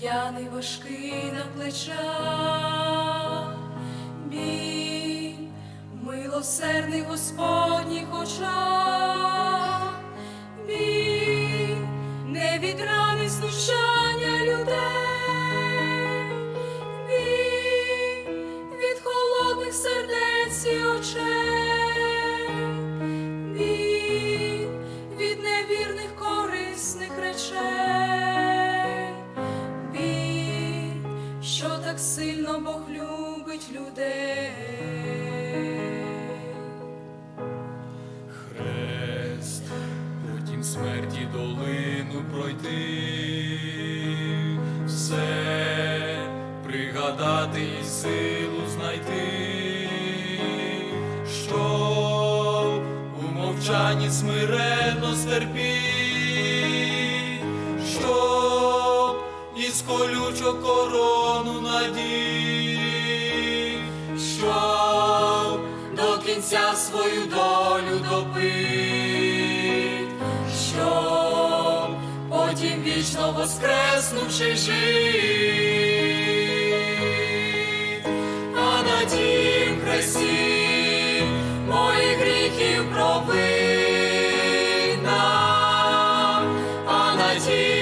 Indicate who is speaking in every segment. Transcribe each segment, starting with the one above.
Speaker 1: п'яний важкий на плечах, біль, милосердний в так сильно Бог любить людей.
Speaker 2: Хрест, потім смерті долину пройти, все пригадати і силу знайти, щоб у мовчанні смиренно стерпіть, із корону надій, щоб до кінця свою долю допить, щоб потім вічно воскреснувши жить, а на тім хресті моїх гріхів провина, а на тій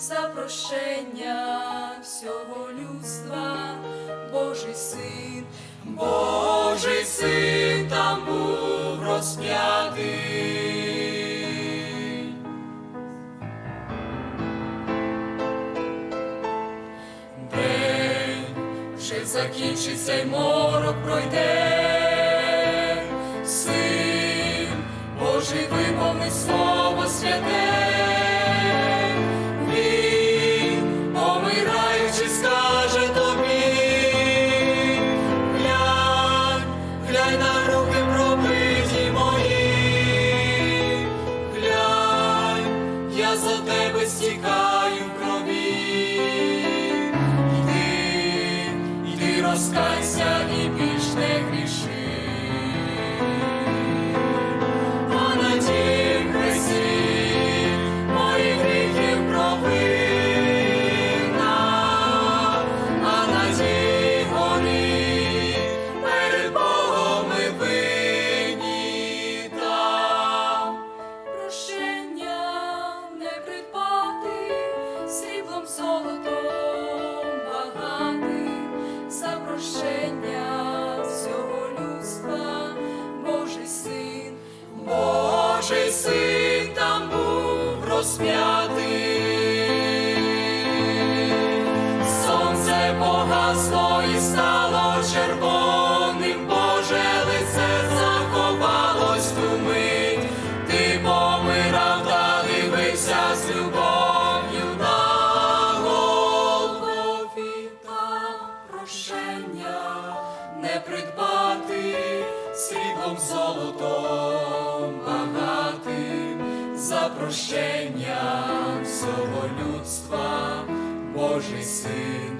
Speaker 1: за прощення всього людства, Божий син,
Speaker 2: Божий син там був розп'ятий. Закінчиться й морок пройде, йди, червоним, Боже лице заховалось ту мить, ти помирав та дивився з любов'ю на Голгофі.
Speaker 1: Та прощення
Speaker 2: не придбати сріблом золотом багатим за прощення всього людства, Божий син